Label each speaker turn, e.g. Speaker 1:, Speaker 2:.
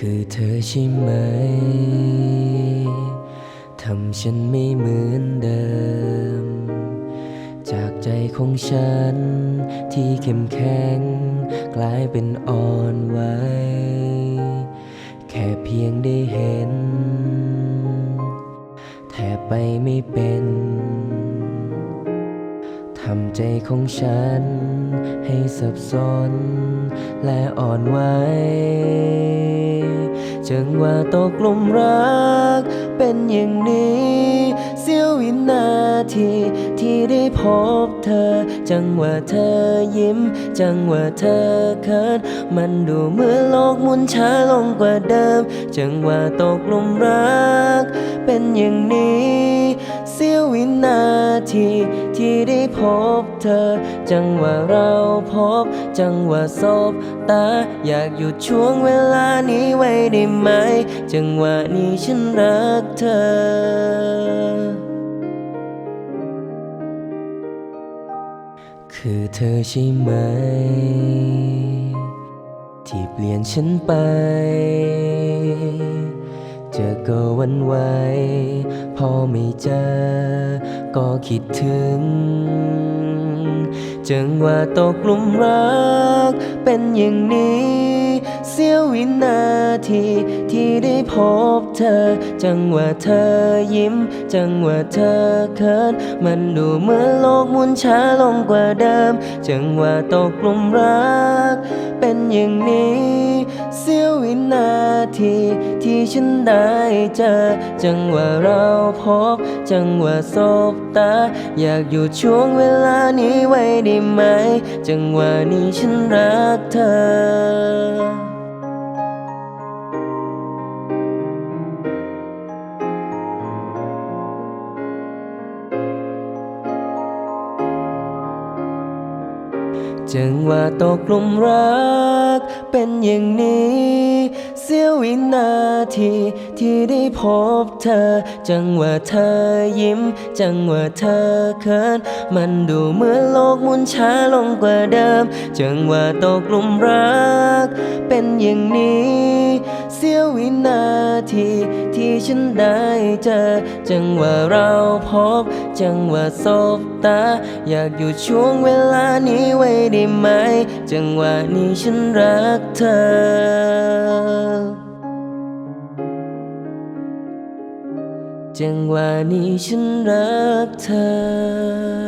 Speaker 1: คือเธอใช่ไหม ทำฉันไม่เหมือนเดิม จากใจของฉันที่เข้มแข็ง กลายเป็นอ่อนไหว แค่เพียงได้เห็น แทบไปไม่เป็น ทำใจของฉัน ให้สับสน และอ่อนไหวจึงว่าตกหลุมรัก เป็นอย่างนี้ เสี้ยววินาที ที่ได้พบเธอ จังว่าเธอยิ้ม จังว่าเธอเขินมันดูเหมือนโลกหมุนช้าลงกว่าเดิม จังว่าตกหลุมรัก เป็นอย่างนี้ นาทีที่ได้พบเธอ จังว่าเราพบ จังว่าสบตา อยากหยุดช่วงเวลานี้ไว้ได้ไหม จังว่านี้ฉันรักเธอคือเธอใช่ไหม ที่เปลี่ยนฉันไป เจอก็วันไหวพอไม่เจอ ก็คิดถึง จังว่าตกหลุมรัก เป็นอย่างนี้ เสี้ยววินาที ที่ได้พบเธอ จังว่าเธอยิ้ม จังว่าเธอเขินมันดูเหมือนโลกหมุนช้าลงกว่าเดิม จังว่าตกหลุมรัก เป็นอย่างนี้ เสี้ยววินาที ที่ฉันได้เจอ จังว่าเราพบ จังว่าสบตา อยากอยู่ช่วงเวลานี้ไว้ได้ไหม จังว่านี้ฉันรักเธอ จังว่าตกหลุมรัก เป็นอย่างนี้ เสี้ยววินาทีที่ได้พบเธอ จังว่าเธอยิ้ม จังว่าเธอเขิน มันดูเหมือนโลกหมุนช้าลงกว่าเดิม จังว่าตกหลุมรัก เป็นอย่างนี้ เสี้ยววินาที ที่ฉันได้เจอ จังว่าเราพบ จังว่าสบตา อยากอยู่ช่วงเวลานี้ไว้ได้ไหม จังว่านี้ฉันรักเธอจังว่านี้ฉันรักเธอ